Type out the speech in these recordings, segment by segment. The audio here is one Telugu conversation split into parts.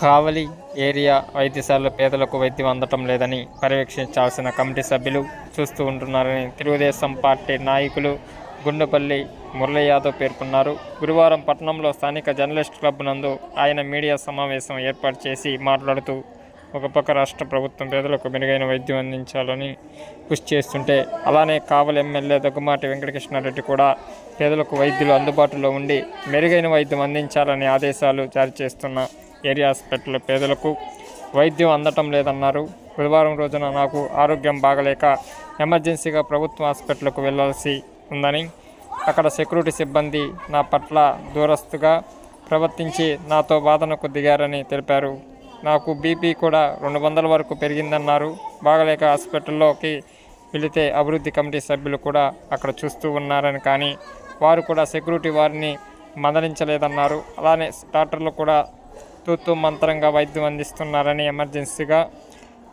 కావలి ఏరియా వైద్యశాలలో పేదలకు వైద్యం అందటం లేదని పర్యవేక్షించాల్సిన కమిటీ సభ్యులు చూస్తూ ఉంటున్నారని తెలుగుదేశం పార్టీ నాయకులు గుండెపల్లి మురళీ యాదవ్ పేర్కొన్నారు. గురువారం పట్టణంలో స్థానిక జర్నలిస్ట్ క్లబ్ నందు ఆయన మీడియా సమావేశం ఏర్పాటు చేసి మాట్లాడుతూ ఒక పక్క రాష్ట్ర ప్రభుత్వం పేదలకు మెరుగైన వైద్యం అందించాలని కృషి చేస్తుంటే అలానే కావలి ఎమ్మెల్యే దగ్గుమాటి వెంకటకృష్ణారెడ్డి కూడా పేదలకు వైద్యులు అందుబాటులో ఉండి మెరుగైన వైద్యం అందించాలని ఆదేశాలు జారీ చేస్తున్న ఏరియా హాస్పిటల్ పేదలకు వైద్యం అందటం లేదన్నారు. బుధవారం రోజున నాకు ఆరోగ్యం బాగలేక ఎమర్జెన్సీగా ప్రభుత్వ హాస్పిటల్కు వెళ్ళాల్సి ఉందని అక్కడ సెక్యూరిటీ సిబ్బంది నా పట్ల దూరస్తుగా ప్రవర్తించి నాతో వాదనకు దిగారని తెలిపారు. నాకు బీపీ కూడా రెండు వందల వరకు పెరిగిందన్నారు. బాగలేక హాస్పిటల్లోకి వెళితే అభివృద్ధి కమిటీ సభ్యులు కూడా అక్కడ చూస్తూ ఉన్నారని కానీ వారు కూడా సెక్యూరిటీ వారిని మందలించలేదన్నారు. అలానే డాక్టర్లు కూడా తూతూ మంత్రంగా వైద్యం అందిస్తున్నారని ఎమర్జెన్సీగా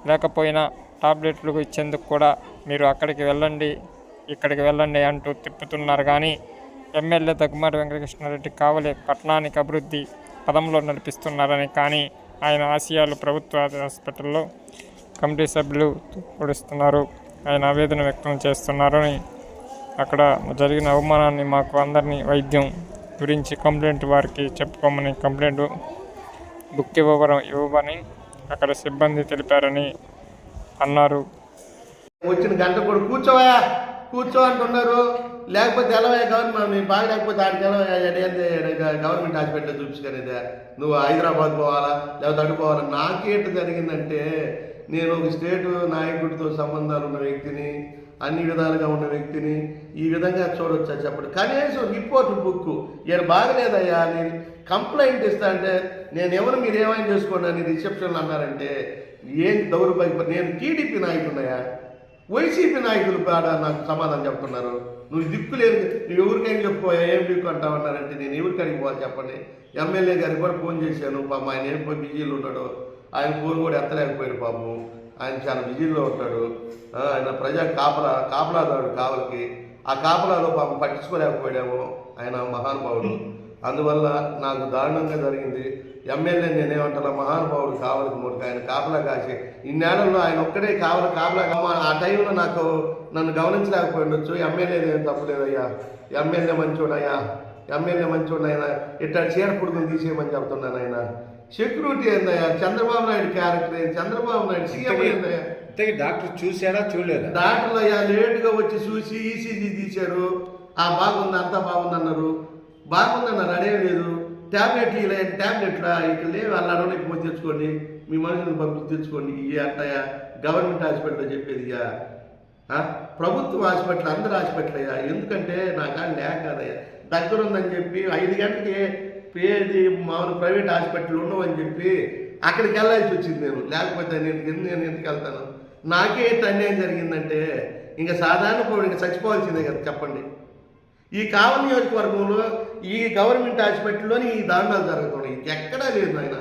లేకపోయినా టాబ్లెట్లు ఇచ్చేందుకు కూడా మీరు అక్కడికి వెళ్ళండి ఇక్కడికి వెళ్ళండి అంటూ తిప్పుతున్నారు. కానీ ఎమ్మెల్యే దగ్గుమాటి వెంకటకృష్ణారెడ్డి కావలి పట్టణానికి అభివృద్ధి పదంలో నడిపిస్తున్నారని కానీ ఆయన ఆశయాలు ప్రభుత్వ హాస్పిటల్లో కమిటీ సభ్యులు పొడుస్తున్నారు ఆయన ఆవేదన వ్యక్తం చేస్తున్నారని అక్కడ జరిగిన అవమానాన్ని మాకు అందరినీ వైద్యం గురించి కంప్లైంట్ వారికి చెప్పుకోమని కంప్లైంట్ బుక్ ఇవ్వవరం ఇవ్వమని అక్కడ సిబ్బంది తెలిపారని అన్నారు. వచ్చిన గంట కూడా కూర్చోవా కూర్చో అంటున్నారు. లేకపోతే ఎలవయ్య గవర్నమెంట్? నేను బాగా లేకపోతే ఆడికి ఎలవయ్య గవర్నమెంట్ హాస్పిటల్ చూపించుకునేదే? నువ్వు హైదరాబాద్ పోవాలా లేకపోతే అటు పోవాలా? నాకేంటి జరిగిందంటే నేను ఒక స్టేట్ నాయకుడితో సంబంధాలు ఉన్న వ్యక్తిని అన్ని విధాలుగా ఉన్న వ్యక్తిని ఈ విధంగా చూడొచ్చా చెప్పండి. కనీసం రిపోర్ట్ బుక్ ఈయన బాగలేదయ్యా నేను కంప్లైంట్ ఇస్తా అంటే నేను ఎవరు మీరు ఏమైనా చేసుకోండి అని రిసెప్షన్లో అన్నారంటే ఏం దౌర్భాగ్య నేను టీడీపీ నాయకున్నాయా వైసీపీ నాయకులు కాడ నాకు సమాధానం చెప్తున్నారు. నువ్వు దిక్కు లేదు నువ్వు ఎవరికైనా చెప్పుకోయా ఏం దిక్కు అంటావన్నారంటే నేను ఎవరికడికి పోవాలి చెప్పండి. ఎమ్మెల్యే గారికి కూడా ఫోన్ చేశాను పాపం ఆయన ఏం పోయి బిజీలో ఆయన ఫోన్ కూడా ఎత్తలేకపోయాడు పాపం. ఆయన చాలా బిజీలో ఉంటాడు. ఆయన ప్రజా కాపలా కాపలాదాడు కావలికి. ఆ కాపలాలో పాపం పట్టించుకోలేకపోయాము ఆయన మహానుభావుడు. అందువల్ల నాకు దారుణంగా జరిగింది. ఎమ్మెల్యే నేనేమంటాను మహానుభావుడు కావలికి మురికి ఆయన కాపలా కాసి. ఇన్నేళ్ళలో ఆయన ఒక్కడే కావల కాపలా ఆ టైంలో నాకు నన్ను గమనించలేకపోయిండొచ్చు. ఎమ్మెల్యే నేను తప్పలేదయ్యా. ఎమ్మెల్యే మంచోడయ్యా. ఎమ్మెల్యే మంచోడైనా. ఇట్లా చీర పుడుకుని తీసేయమని చెప్తున్నాను ఆయన. సెక్యూరిటీ ఏందయ్యా చంద్రబాబు నాయుడు క్యారెక్టర్ ఏంది చంద్రబాబు నాయుడు సీఎం ఏందయ్యా ఇంతకీ డాక్టర్ చూసాడా చూడలేదా? డాక్టర్లు అయ్యా లేటుగా వచ్చి చూసి ఈసీజీ తీశారు ఆ బాగుంది అంతా బాగుంది అన్నారు బాగుందన్నారు అదేం లేదు. ట్యాబ్లెట్లు ఇలా ట్యాబ్లెట్లా ఇక్కడ లేవు అలా అడవులు పోయి తెచ్చుకోండి. మీ మనుషులను పంపించి తెచ్చుకోండి. ఇవి అట్టయా గవర్నమెంట్ హాస్పిటల్లో చెప్పేది ఇక ఆ? ప్రభుత్వ హాస్పిటల్ అందరు హాస్పిటల్ అయ్యా ఎందుకంటే నా కాడ లేక కదయ్యా. దగ్గర ఉందని చెప్పి ఐదు గంటలకి పేది మామూలు ప్రైవేట్ హాస్పిటల్ ఉండవని చెప్పి అక్కడికి వెళ్ళాల్సి వచ్చింది నేను. లేకపోతే నేను ఎందుకు నేను ఎందుకు వెళ్తాను? నాకే అన్యాయం జరిగిందంటే ఇంకా సాధారణ పౌరుడు ఇంకా చచ్చిపోవాల్సిందే కదా చెప్పండి. ఈ కావలి నియోజకవర్గంలో ఈ గవర్నమెంట్ హాస్పిటల్లోని ఈ దారుణాలు జరుగుతున్నాయి. ఎక్కడా లేదు ఆయన.